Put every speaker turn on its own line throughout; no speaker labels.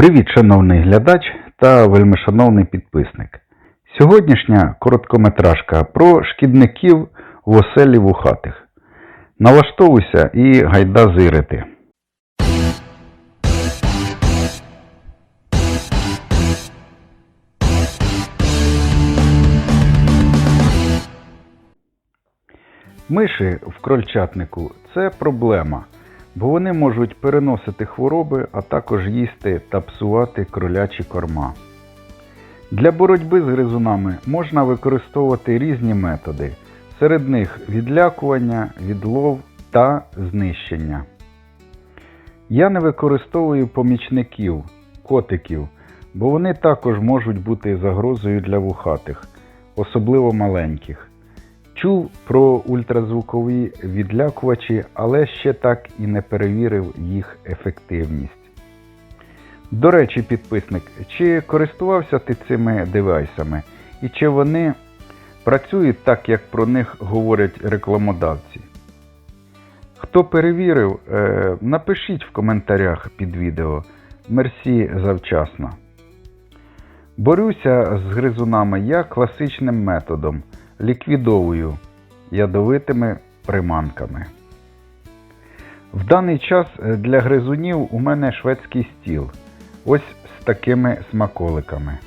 Привіт, шановний глядач та вельмишановний підписник. Сьогоднішня короткометражка про шкідників в оселі вухатих. Налаштовуйся і гайда зирити. Миші в крольчатнику це проблема, бо вони можуть переносити хвороби, а також їсти та псувати кролячі корма. Для боротьби з гризунами можна використовувати різні методи, серед них відлякування, відлов та знищення. Я не використовую помічників, котиків, бо вони також можуть бути загрозою для вухатих, особливо маленьких. Чув про ультразвукові відлякувачі, але ще так і не перевірив їх ефективність. До речі, підписник, чи користувався ти цими девайсами і чи вони працюють так, як про них говорять рекламодавці? Хто перевірив, е, напишіть в коментарях під відео. Мерсі завчасно. Борюся з гризунами я класичним методом ліквідовую ядовитими приманками. В даний час е, для гризунів у мене шведський стіл. Ось з такими смаколиками.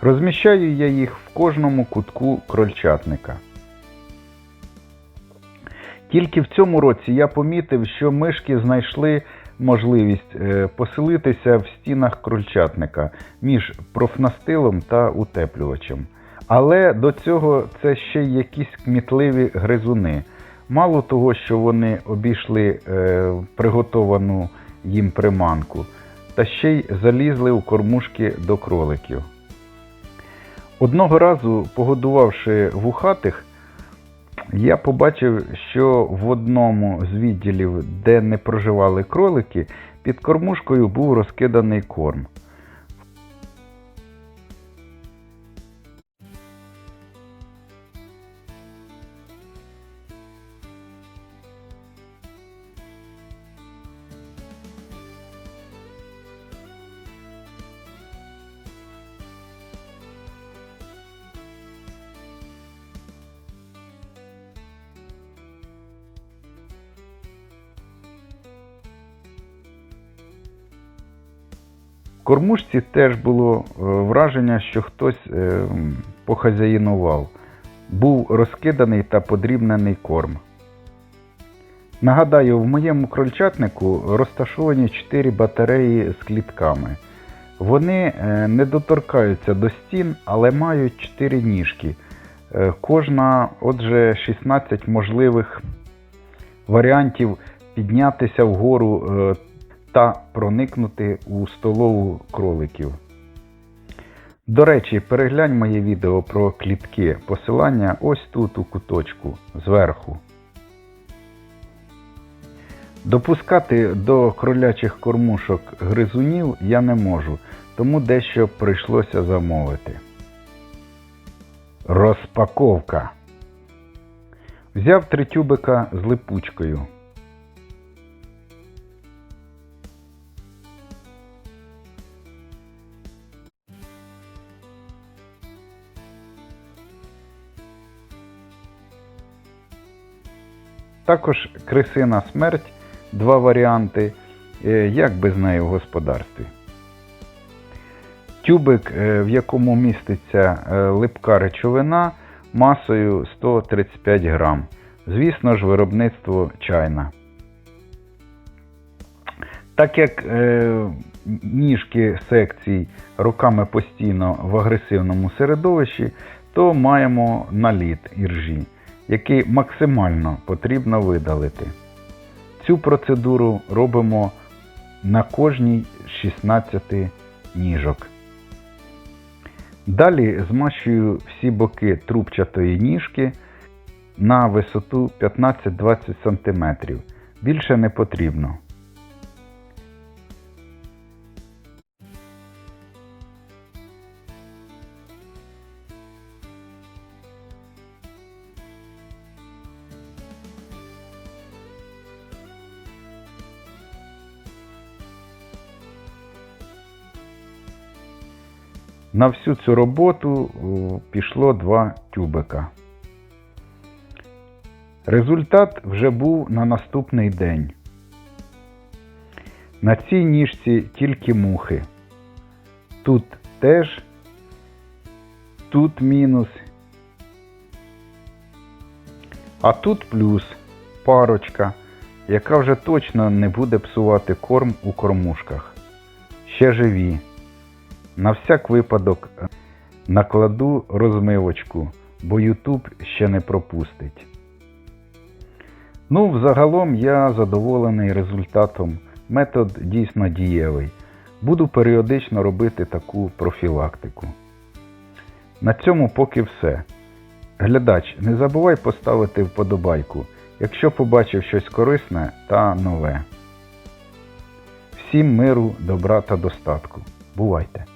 Розміщаю я їх в кожному кутку крольчатника. Тільки в цьому році я помітив, що мишки знайшли можливість е, поселитися в стінах крольчатника між профнастилом та утеплювачем. Але до цього це ще якісь кмітливі гризуни. Мало того, що вони обійшли е, приготовану їм приманку, та ще й залізли у кормушки до кроликів. Одного разу, погодувавши вухатих, я побачив, що в одному з відділів, де не проживали кролики, під кормушкою був розкиданий корм. Кормушці теж було е, враження, що хтось е, похазяїнував. Був розкиданий та подрібнений корм. Нагадаю, в моєму крольчатнику розташовані 4 батареї з клітками. Вони е, не доторкаються до стін, але мають 4 ніжки. Кожна, отже, 16 можливих варіантів піднятися вгору та проникнути у столову кроликів. До речі, переглянь моє відео про клітки. Посилання ось тут у куточку зверху. Допускати до кролячих кормушок гризунів я не можу, тому дещо прийшлося замовити. Розпаковка. Взяв три тюбика з липучкою. Також крисина смерть, два варіанти, е, як без неї в господарстві. Тюбик, е, в якому міститься е, липка речовина масою 135 грам. Звісно ж, виробництво чайна. Так як ніжки секцій роками постійно в агресивному середовищі, то маємо наліт іржі, який максимально потрібно видалити. Цю процедуру робимо на кожній з 16 ніжок. Далі змащую всі боки трубчатої ніжки на висоту 15-20 см. Більше не потрібно. На всю цю роботу пішло два тюбика. Результат вже був на наступний день. На цій ніжці тільки мухи. Тут теж, тут мінус. А тут плюс парочка, яка вже точно не буде псувати корм у кормушках. Ще живі. На всяк випадок е, накладу розмивочку, бо YouTube ще не пропустить. Ну, взагалом я задоволений результатом. Метод дійсно дієвий. Буду періодично робити таку профілактику. На цьому поки все. Глядач, не забувай поставити вподобайку, якщо побачив щось корисне та нове. Всім миру, добра та достатку. Бувайте!